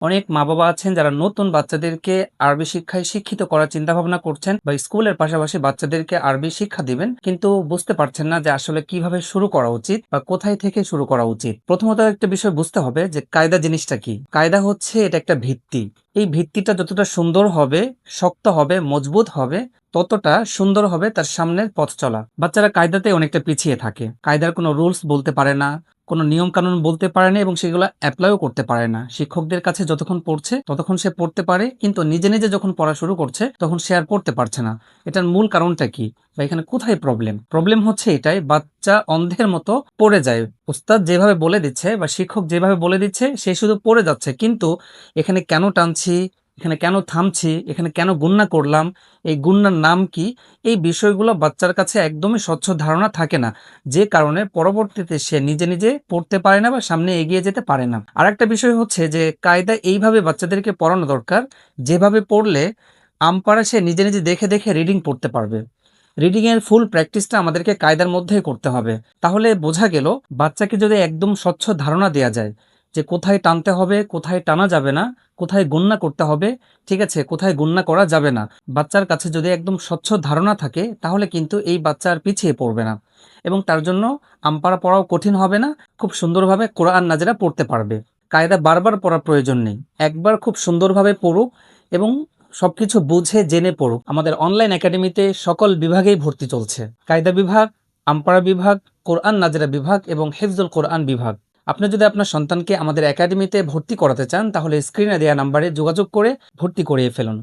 অনেক মা বাবা আছেন যারা নতুন বাচ্চাদেরকে আরবি শিক্ষায় শিক্ষিত করার চিন্তা ভাবনা করছেন বা স্কুলের পাশাপাশি বাচ্চাদেরকে আরবি শিক্ষা দিবেন, কিন্তু বুঝতে পারছেন না যে আসলে কীভাবে শুরু করা উচিত বা কোথায় থেকে শুরু করা উচিত। প্রথমত একটা বিষয় বুঝতে হবে যে কায়দা জিনিসটা কি। কায়দা হচ্ছে এটা একটা ভিত্তি। এই ভিত্তিটা যতটা সুন্দর হবে, শক্ত হবে, মজবুত হবে, ততটা সুন্দর হবে তার সামনের পথ চলা। বাচ্চারা কায়দাতে অনেকটা পিছিয়ে থাকে। কায়দার কোনো রুলস বলতে পারে না কোনো নিয়ম কানুন বলতে পারে না এবং সেগুলো অ্যাপ্লাইও করতে পারে না। শিক্ষকদের কাছে যতক্ষণ পড়ছে, ততক্ষণ সে পড়তে পারে, কিন্তু নিজে নিজে যখন পড়া শুরু করছে, তখন সে আর পড়তে পারছে না। এটার মূল কারণটা কি? বা এখানে কোথায় প্রবলেম প্রবলেম হচ্ছে এটাই, বাচ্চা অন্ধের মতো পড়ে যায়। উস্তাদ যেভাবে বলে দিচ্ছে বা শিক্ষক যেভাবে বলে দিচ্ছে, সে শুধু পড়ে যাচ্ছে। কিন্তু এখানে কেন টানছি? এখানে কেন থামছি, এখানে কেন গুন্না করলাম, এই গুন্নার নাম কি, এই বিষয়গুলো বাচ্চার কাছে একদমই স্বচ্ছ ধারণা থাকে না। যে কারণে পরবর্তীতে সে নিজে নিজে পড়তে পারে না বা সামনে এগিয়ে যেতে পারে না। আর একটা বিষয় হচ্ছে যে কায়দা এইভাবে বাচ্চাদেরকে পড়ানো দরকার। যেভাবে পড়লে আমপারা সে নিজে নিজে দেখে দেখে রিডিং পড়তে পারবে। রিডিং এর ফুল প্র্যাকটিসটা আমাদেরকে কায়দার মধ্যেই করতে হবে। তাহলে বোঝা গেল বাচ্চাকে যদি একদম স্বচ্ছ ধারণা দেওয়া যায় যে কোথায় টানতে হবে, কোথায় টানা যাবে না, কোথায় গুন্না করতে হবে, ঠিক আছে, কোথায় গুন্না করা যাবে না। বাচ্চার কাছে যদি একদম স্বচ্ছ ধারণা থাকে, তাহলে কিন্তু এই বাচ্চা আর পিছিয়ে পড়বে না। এবং তার জন্য আমপারা পড়াও কঠিন হবে না, খুব সুন্দরভাবে কোরআন নাজেরা পড়তে পারবে। কায়দা বারবার পড়ার প্রয়োজন নেই। একবার খুব সুন্দরভাবে পড়ুক এবং সবকিছু বুঝে, জেনে পড়ুক। আমাদের অনলাইন একাডেমিতে সকল বিভাগেই ভর্তি চলছে। কায়দা বিভাগ আমপারা বিভাগ, কোরআন নাজেরা বিভাগ এবং হেফজুল কোরআন বিভাগ। আপনি যদি আপনার সন্তানকে আমাদের একাডেমিতে ভর্তি করাতে চান, তাহলে স্ক্রিনে দেওয়া নাম্বারে যোগাযোগ করে ভর্তি করিয়ে ফেলুন।